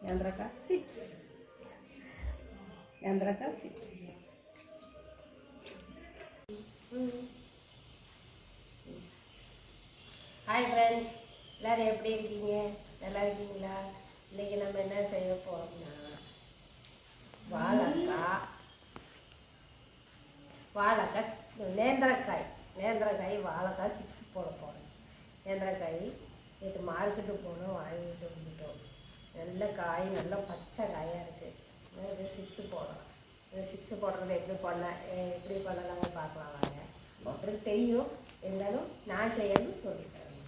நேந்திரக்காய் chips நேந்திரக்காய் chips hi friends எல்லோரும் எப்படி இருக்கீங்க? நல்லா இருக்கீங்களா? இன்றைக்கி நம்ம என்ன செய்ய போகிறோம்னா வாழைக்காய் வாழைக்காய் நேந்திரக்காய். நேந்திரக்காய் வாழைக்காய் சிப்ஸ் போட போகிறேன் நேந்திரக்காய் நேற்று மார்க்கெட்டு போனோம் வாங்கிட்டு வந்துட்டோம். நல்ல காய் நல்ல பச்சை காயாக இருக்குது இது சிப்ஸு போடலாம் இந்த சிப்ஸு போடுறது எப்படி பண்ண எப்படி பண்ணலாம்னு பார்க்கலாம் வாங்க. ஒருத்தருக்கு தெரியும். இருந்தாலும் நான் செய்யணும்னு சொல்லித்தரேன்.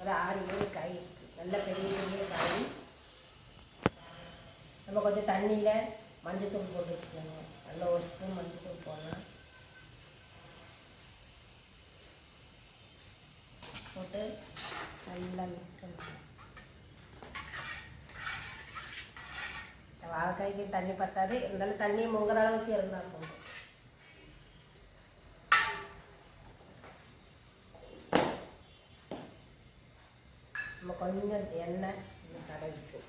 ஒரு ஆறு ஏழு காய் இருக்குது நல்ல பெரிய பெரிய காய். நம்ம கொஞ்சம் தண்ணியில் மஞ்சத்தூள் போட்டு வச்சுக்கோங்க. நல்ல ஒரு ஸ்பூன் மஞ்சத்தூள் போடலாம். போட்டு நல்லா மிக்ஸ் பண்ணுவோம் இந்த தண்ணி பத்தாது. இருந்தாலும் தண்ணி முங்குற அளவுக்கு இருந்தால் போதும். நம்ம கொஞ்சம் எண்ணெய் இந்த கடைக்கு.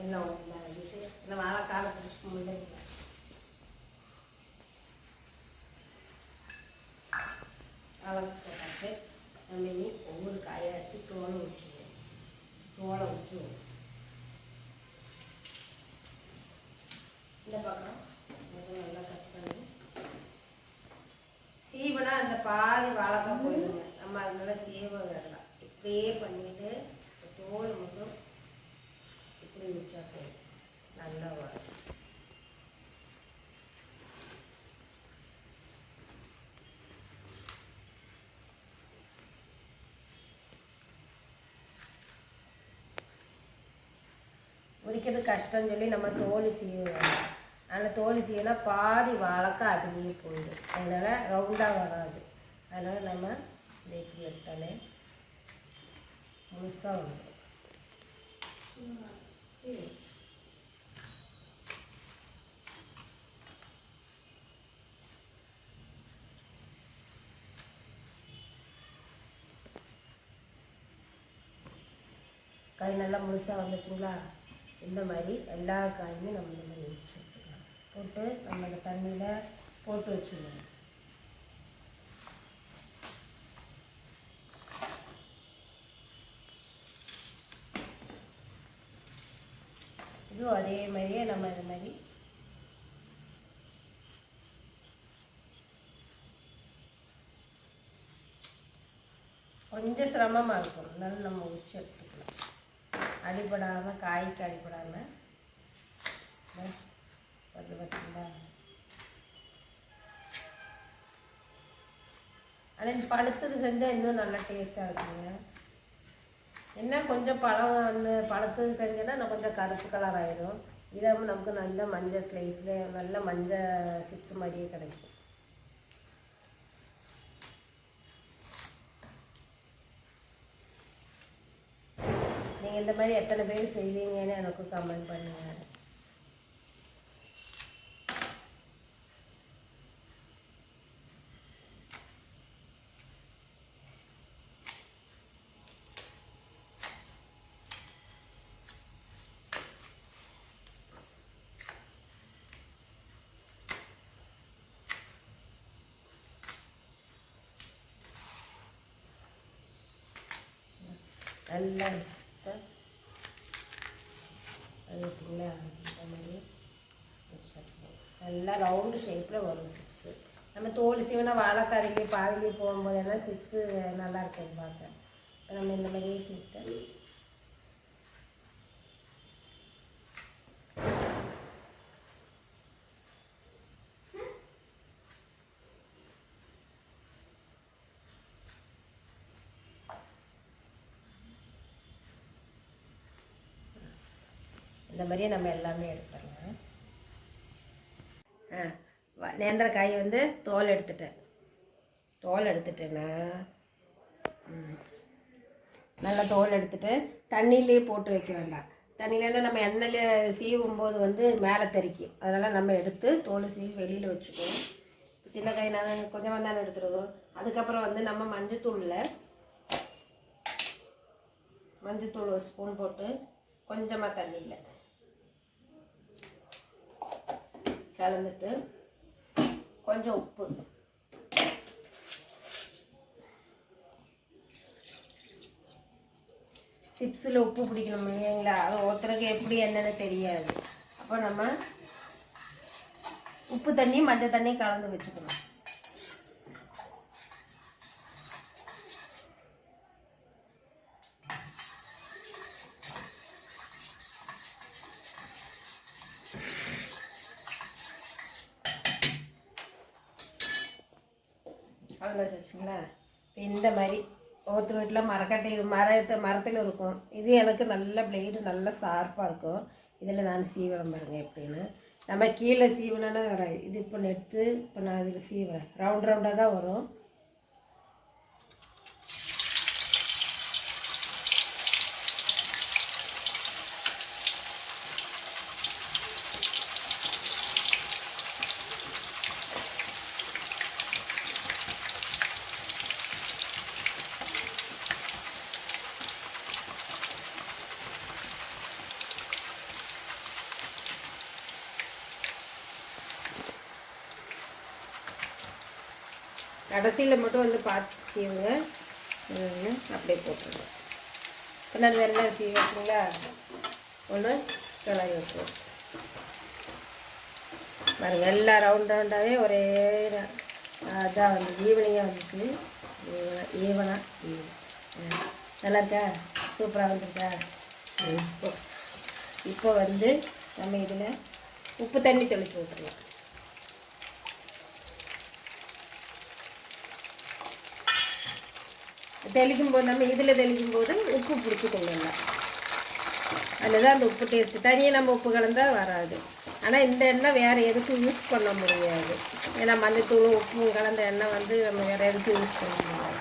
எண்ணெய் ஒன்று அடிட்டு இல்லை வாழைக்காலை பிடிச்சிக்க முடியல அளவுக்கு போட்டாச்சு. நம்ம இனி ஒவ்வொரு காயை எடுத்து தோணி வச்சு தோலை வச்சுருவோம் இந்த பக்கம். இதை நல்லா கட் பண்ணி. சீவனா அந்த பாதி வாழைக்காய் போயிடுங்க. நம்ம அதனால சீவ வேண்டாம். இப்படியே பண்ணிட்டு தோல் மட்டும் இப்படி வச்சா போதும். நல்லா வரும் முடிக்கிறது கஷ்டம்னு சொல்லி நம்ம தோல் செய்யணும் வேண்டாம். ஆனால் தோல் சீவினா பாதி வாழைக்காய் அதுலேயே போயிடும். அதனால் ரவுண்டாக வராது. அதனால் நம்ம இந்த இப்படி எடுத்தாலே முழுசாக வந்துடும் கை நல்லா முழுசாக வந்துச்சுங்களா? இந்த மாதிரி எல்லா காயுமே நம்ம இந்த மாதிரி வச்சு எடுத்துக்கலாம். போட்டு நம்ம அந்த தண்ணியில் போட்டு வச்சுக்கணும் இதுவும் அதே மாதிரியே நம்ம இது மாதிரி கொஞ்சம் சிரமமாக இருக்கும். அதனால நம்ம உரிச்சு எடுத்துக்கலாம். அடிபடாமல் காய்க்கு அடிபடாமல் வந்து பார்த்தீங்களா ஆனால் பழுத்தது செஞ்சால் இன்னும் நல்லா டேஸ்ட்டாக இருக்குங்க. என்ன கொஞ்சம் பழம் அந்த பழுத்தது செஞ்சேன்னா கொஞ்சம் கருப்பு கலர் ஆகிடும் இதாகவும் நமக்கு நல்ல மஞ்சள் ஸ்லைஸில் நல்ல மஞ்சள் சிப்ஸ் மாதிரியே கிடைக்கும். நீங்கள் இந்த மாதிரி எத்தனை பேர் செய்வீங்கன்னு எனக்கு கமெண்ட் பண்ணுங்கள் நல்லா மிக்ஸ் அது பார்த்தீங்களா இந்த மாதிரி மிக்ஸ் பண்ணணும். நல்லா ரவுண்டு ஷேப்பில் வரும் சிப்ஸு நம்ம தோல் சீவனா வாழைக்காரிலே பாதிலே போகும்போது எல்லாம் சிப்ஸு நல்லா இருக்கும் பார்க்க இப்ப நம்ம இந்த மாதிரியே சீட்டு இந்த மாதிரியே நம்ம எல்லாமே எடுத்துடலாம். ஆ நேந்திரக்காய் வந்து தோல் எடுத்துட்டேன். தோல் எடுத்துட்டேன்னா நல்லா தோல் எடுத்துட்டு தண்ணியிலே போட்டு வைக்க வேண்டாம். தண்ணியில நம்ம எண்ணெயில் சீவும் போது வந்து மேலே தெறிக்கும் அதனால் நம்ம எடுத்து தோல் சீவி வெளியில் வச்சுக்குவோம் சின்ன காய் நான் கொஞ்சமாக தானே எடுத்துருவோம் அதுக்கப்புறம் வந்து நம்ம மஞ்சத்தூளில் மஞ்சத்தூள் ஒரு ஸ்பூன் போட்டு கொஞ்சமாக தண்ணியில் கலந்துட்டு கொஞ்சம் உப்பு. சிப்ஸில் உப்பு பிடிக்கணும் இல்லைங்களா? அது ஒருத்தருக்கு எப்படி என்னன்னு தெரியாது. அப்போ நம்ம உப்பு தண்ணி மஞ்சள் தண்ணி கலந்து வச்சுக்கணும். கலந்து வச்சுங்களா இப்போ இந்த மாதிரி ஒருத்தர் வீட்டில் மரக்கட்டை மரத்தை மரத்தில் இருக்கும். இது எனக்கு நல்ல பிளேடு நல்ல ஷார்ப்பாக இருக்கும். இதில் நான் சீவரம் பாருங்க எப்படின்னு. நம்ம கீழே சீவினா வராது. இது இப்போ எடுத்து இப்போ நான் இதில் சீவிறேன். ரவுண்ட் ரவுண்டாக தான் வரும். கடைசியில் மட்டும் வந்து பார்த்து சீவுங்க அப்படியே போட்டுருங்க. இப்போ நான் எல்லாம் சீவிங்களா ஒன்று கிளறி வச்சுருவோம் பாருங்க எல்லாம் ரவுண்ட் ரவுண்டாகவே ஒரே அதான் வந்து ஈவினிங்காக வந்துச்சு. ஈவனாக நல்லா இருக்கா சூப்பராக வந்துருக்கா? இப்போ இப்போ வந்து நம்ம இதில் உப்பு தண்ணி தெளித்து விட்டுருலாம் தெளிக்கும் போது நம்ம இதில் தெளிக்கும் போது உப்பு பிடிச்சிக்கணும் நல்லா அதில் அந்த உப்பு டேஸ்ட்டு தனியாக நம்ம உப்பு கலந்தா வராது. ஆனால் இந்த எண்ணெய் வேறு எதுக்கும் யூஸ் பண்ண முடியாது. ஏன்னா மஞ்சத்தூளும் உப்பும் கலந்த எண்ணெய் வந்து நம்ம வேறு எதுக்கும் யூஸ் பண்ண முடியாது.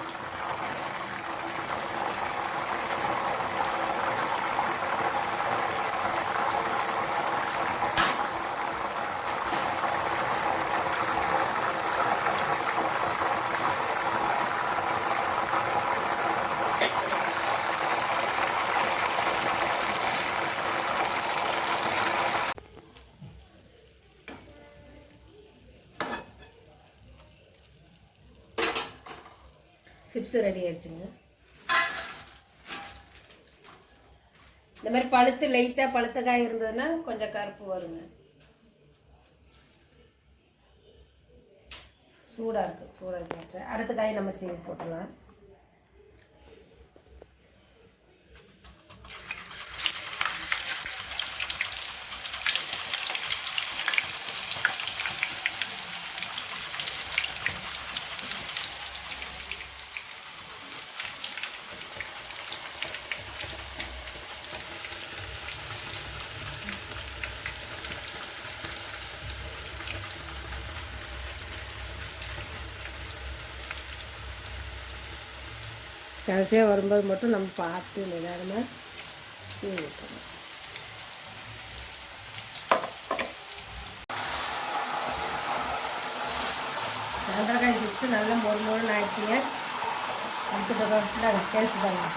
சிப்ஸ் ரெடி ஆயிடுச்சுங்க. இந்த மாதிரி பழுத்து லைட்டாக பழுத்த காய் இருந்ததுன்னா கொஞ்சம் கருப்பு வருங்க. சூடாக இருக்குது சூடாக இருக்கு. அடுத்த காய் நம்ம சேர்த்து போட்டுடலாம். கடைசியாக வரும்போது மட்டும் நம்ம பார்த்து நிதானமாக சீவி விட்டுறணும் வெண்டைக்காய் சிப்ஸ் நல்லா மொறு மொறுன்னு ஆயிடுச்சுங்க. அடுத்துட்டு டேஸ்ட் பண்ணலாம்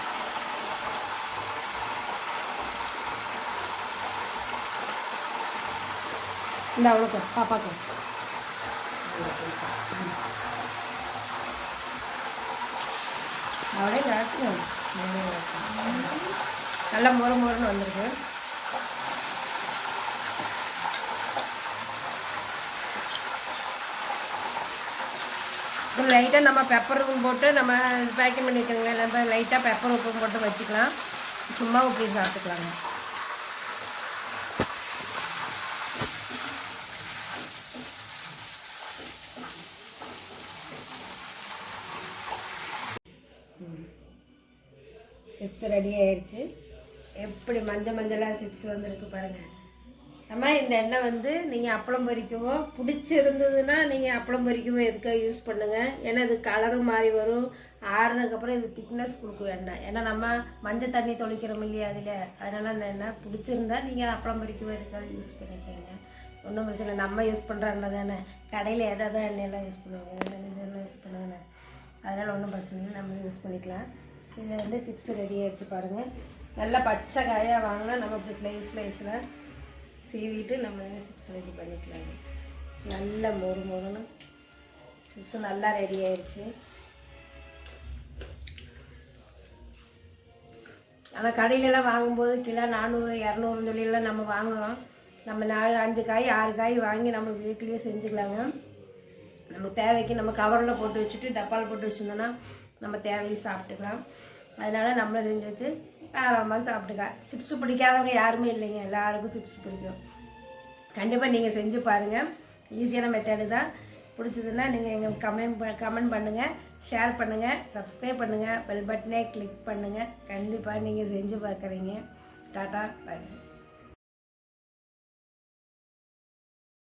இந்த அவ்வளோக்கு பாப்பாக்கு. அவளே நடக்கணும் நல்லா மொறு மொறுன்னு வந்திருக்கு. லைட்டாக நம்ம பெப்பர் உப்பு போட்டு நம்ம பேக்கிங் பண்ணிக்கோங்க நம்ம லைட்டாக பெப்பர் உப்பு போட்டு வச்சுக்கலாம். சும்மா உப்பு சாப்பிட்டுக்கலாங்க. சிப்ஸ் ரெடி ஆயிடுச்சு எப்படி மஞ்சள் மஞ்சளாக சிப்ஸ் வந்திருக்கு பாருங்கள் அம்மா இந்த எண்ணெய் வந்து நீங்கள் அப்பளம் பொரிக்கவோ பிடிச்சிருந்ததுன்னா நீங்கள் அப்பளம் பொரிக்கவோ எதுக்காக யூஸ் பண்ணுங்கள் ஏன்னா இது கலரும் மாறி வரும். ஆறுனதுக்கப்புறம் இது திக்னஸ் கொடுக்கும் எண்ணெய். ஏன்னா நம்ம மஞ்சள் தண்ணி தொளிக்கிறோம் இல்லையா அதில்? அதனால் அந்த எண்ணெய் பிடிச்சிருந்தா நீங்கள் அப்பளம் பொரிக்கவோ எதுக்காக யூஸ் பண்ணிக்கோங்க ஒன்றும் பிரச்சனை இல்லை. நம்ம யூஸ் பண்ணுற எண்ணெய் தானே. கடையில் எதாவது எண்ணெயெல்லாம் யூஸ் பண்ணுவாங்க. எண்ணெய் இதெல்லாம் யூஸ் பண்ணுவாங்க அதனால் ஒன்றும் பிரச்சனை இல்லை. நம்ம யூஸ் பண்ணிக்கலாம். இதில் வந்து சிப்ஸ் ரெடி ஆகிடுச்சு பாருங்கள் நல்லா பச்சை காயாக வாங்கினா நம்ம இப்படி ஸ்லைஸ் ஸ்லைஸில் சீவிட்டு நம்ம சிப்ஸ் ரெடி பண்ணிக்கலாம். நல்ல மொறு மொறுன்னு. சிப்ஸ் நல்லா ரெடி ஆயிடுச்சு. ஆனால் கடையிலலாம் வாங்கும்போது கிலோ நானூறு இரநூறுன்னு சொல்லியெல்லாம் நம்ம வாங்குகிறோம் நம்ம நாலு அஞ்சு காய் ஆறு காய் வாங்கி நம்ம வீட்லேயே செஞ்சுக்கலாங்க. நம்ம தேவைக்கு நம்ம கவரில் போட்டு வச்சுட்டு டப்பாவில் போட்டு வச்சுருந்தோன்னா நம்ம தேவையை சாப்பிட்டுக்கலாம். அதனால் நம்மளை செஞ்சு வச்சு ஆறாமல் சாப்பிட்டுக்கலாம். சிப்ஸ் பிடிக்காதவங்க யாருமே இல்லைங்க. எல்லாருக்கும் சிப்ஸ் பிடிக்கும். கண்டிப்பாக நீங்கள் செஞ்சு பாருங்கள் ஈஸியான மெத்தடு தான். பிடிச்சதுன்னா நீங்கள் எங்கள் கமெண்ட் கமெண்ட் பண்ணுங்கள் ஷேர் பண்ணுங்கள் சப்ஸ்கிரைப் பண்ணுங்கள் பெல் பட்டனே கிளிக் பண்ணுங்கள் கண்டிப்பாக நீங்கள் செஞ்சு பார்க்குறீங்க. டாட்டா பாய்